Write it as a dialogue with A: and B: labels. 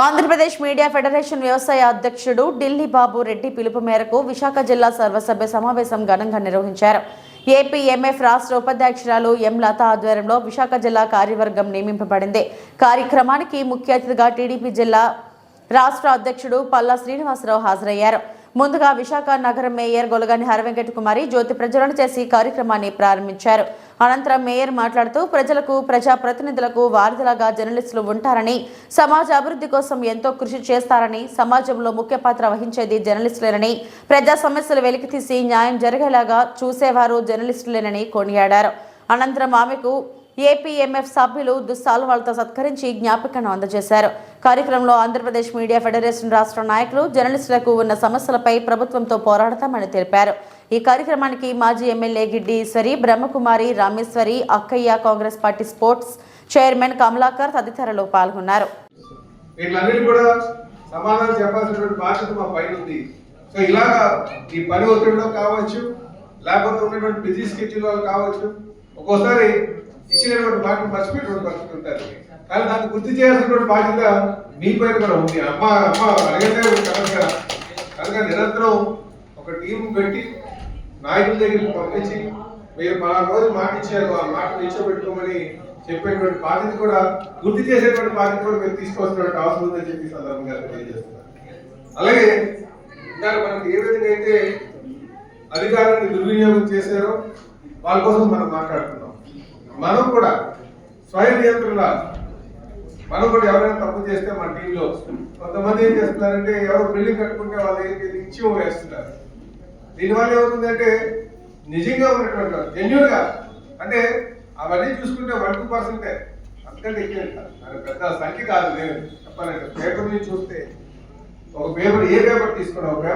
A: Andhra Pradesh media federation వ్యవసాయ అధ్యక్షుడు ఢిల్లీ బాబు రెడ్డి పిలుపు మేరకు విశాఖ జిల్లా సర్వసభ్య సమావేశం ఘనంగా నిర్వహించారు. ఏపీ ఎంఎఫ్ రాష్ట్ర ఉపాధ్యక్షురాలు ఎం లత ఆధ్వర్యంలో విశాఖ జిల్లా కార్యవర్గం నియమింపబడింది. కార్యక్రమానికి ముఖ్య అతిథిగా టీడీపీ జిల్లా రాష్ట్ర అధ్యక్షుడు పల్లా శ్రీనివాసరావు హాజరయ్యారు. ముందుగా విశాఖ నగర మేయర్ గొలగాని హరవెంకట కుమారి జ్యోతి ప్రజ్వలన చేసి కార్యక్రమాన్ని ప్రారంభించారు. అనంతరం మేయర్ మాట్లాడుతూ ప్రజలకు ప్రజా ప్రతినిధులకు వారధిలాగా జర్నలిస్టులు ఉంటారని సమాజ అభివృద్ధి కోసం ఎంతో కృషి చేస్తారని సమాజంలో ముఖ్య పాత్ర వహించేది జర్నలిస్టులేనని ప్రజా సమస్యలు వెలికితీసి న్యాయం జరిగేలాగా చూసేవారు జర్నలిస్టులేనని కొనియాడారు. అనంతరం ఆమెకు ఏపీఎంఎఫ్ సభ్యులు దుస్సాలువాలతో సత్కరించి జ్ఞాపికను అందజేశారు. కార్యక్రమంలో ఆంధ్రప్రదేశ్ మీడియా ఫెడరేషన్ రాష్ట్ర నాయకులు జర్నలిస్టులకు ఉన్న సమస్యలపై ప్రభుత్వంతో పోరాడతామని తెలిపారు. ఈ కార్యక్రమానికి మాజీ ఎమ్మెల్యే గిడ్డి ఈశ్వరి బ్రహ్మకుమారి రామేశ్వరి అక్కయ్య Congress party sports chairman Kamalakar తదితరులు పాల్గొన్నారు.
B: కూడా సమాధానం చెప్పాల్సినటువంటి బాధ్యత మా పైన ఉంది. సో ఇలాగా ఈ పని ఒత్తిడిలో కావచ్చు లేకపోతే ఉన్నటువంటి బిజీ స్కెడ్యూల్ కావచ్చు ఒక్కోసారి ఇచ్చినటువంటి మాటలు మర్చిపోయేటువంటి పరిస్థితి ఉంటారు. కానీ దాన్ని గుర్తు చేయాల్సినటువంటి బాధ్యత మీ పైన కూడా ఉంది. అమ్మ అమ్మ అడిగితే కనుక కనుక నిరంతరం ఒక టీం పెట్టి నాయకుల దగ్గరికి పంపించి మీరు పలానా రోజు మాట ఇచ్చారు ఆ మాట నిల్చోబెట్టుకోమని చెప్పేటువంటి బాధ్యత కూడా గుర్తు చేసేటువంటి బాధ్యత కూడా మీరు తీసుకోవాల్సినటువంటి అవసరం ఉందని చెప్పి సందర్భంగా తెలియజేస్తున్నారు అలాగే ఇంకా మనకి ఏ విధంగా అయితే అధికారాన్ని దుర్వినియోగం చేశారో వాళ్ళ కోసం మనం మాట్లాడుతున్నాం మనం కూడా స్వయం నియంత్రణ. మనం కూడా ఎవరైనా తప్పు చేస్తే మన టీంలో కొంతమంది ఏం చేస్తున్నారంటే ఎవరు బిల్డింగ్ కట్టుకుంటే వాళ్ళు ఏంటి ఇచ్చి వేస్తున్నారు దీనివల్ల ఏమవుతుందంటే నిజంగా ఉన్నటువంటి జెన్యున్గా అంటే అవన్నీ చూసుకుంటే వన్ టూ పర్సెంటే అంతకంటే ఎక్కువ పెద్ద సంఖ్య కాదు నేను చెప్పాలంటే పేపర్ నుంచి చూస్తే ఒక పేపర్ ఏ పేపర్ తీసుకున్నా ఒక పేపర్